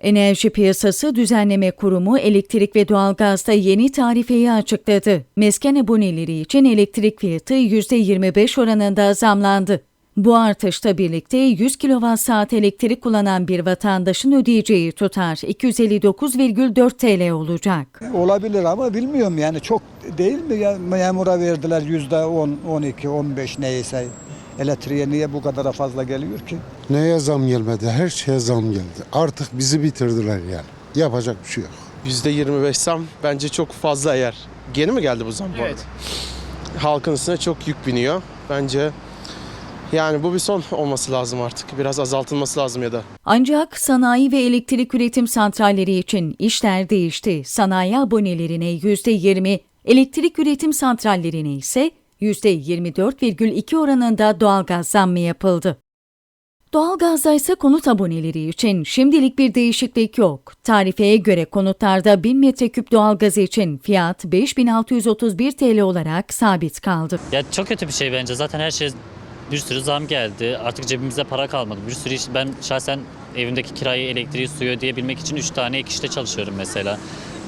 Enerji Piyasası Düzenleme Kurumu elektrik ve doğalgazda yeni tarifeyi açıkladı. Mesken aboneleri için elektrik fiyatı %25 oranında zamlandı. Bu artışla birlikte 100 kWh elektrik kullanan bir vatandaşın ödeyeceği tutar 259,4 TL olacak. Olabilir ama bilmiyorum yani çok değil mi ya memura verdiler yüzde 10, 12, 15 neyse. Elektriğe niye bu kadara fazla geliyor ki? Neye zam gelmedi? Her şeye zam geldi. Artık bizi bitirdiler yani. Yapacak bir şey yok. %25 zam bence çok fazla eğer. Yeni mi geldi bu zam bu Evet. arada? Halkın üstüne çok yük biniyor. Bence yani bu bir son olması lazım artık. Biraz azaltılması lazım ya da. Ancak sanayi ve elektrik üretim santralleri için işler değişti. Sanayi abonelerine %20, elektrik üretim santrallerine ise %24,2 oranında doğalgaz zammı yapıldı. Doğalgazda ise konut aboneleri için şimdilik bir değişiklik yok. Tarifeye göre konutlarda 1000 metreküp doğalgaz için fiyat 5631 TL olarak sabit kaldı. Ya çok kötü bir şey bence. Zaten her şey bir sürü zam geldi. Artık cebimize para kalmadı. Bir sürü iş ben şahsen evimdeki kirayı, elektriği, suyu ödeyebilmek için 3 tane ek işte çalışıyorum mesela.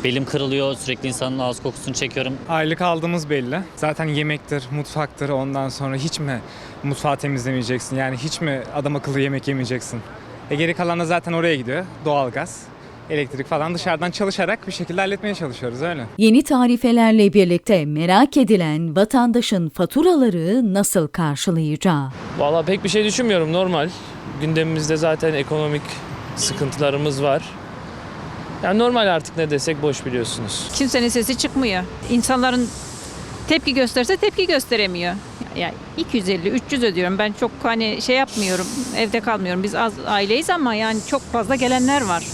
Belim kırılıyor, sürekli insanın ağız kokusunu çekiyorum. Aylık aldığımız belli. Zaten yemektir, mutfaktır ondan sonra hiç mi mutfağı temizlemeyeceksin? Yani hiç mi adam akıllı yemek yemeyeceksin? E geri kalan da zaten oraya gidiyor. Doğalgaz, elektrik falan dışarıdan çalışarak bir şekilde halletmeye çalışıyoruz öyle. Yeni tarifelerle birlikte merak edilen vatandaşın faturaları nasıl karşılayacağı. Valla pek bir şey düşünmüyorum normal. Gündemimizde zaten ekonomik sıkıntılarımız var. Yani normal artık ne desek boş biliyorsunuz. Kimsenin sesi çıkmıyor. İnsanların tepki gösterse tepki gösteremiyor. Yani 250-300 ödüyorum. Ben çok hani şey yapmıyorum. Evde kalmıyorum. Biz az aileyiz ama yani çok fazla gelenler var.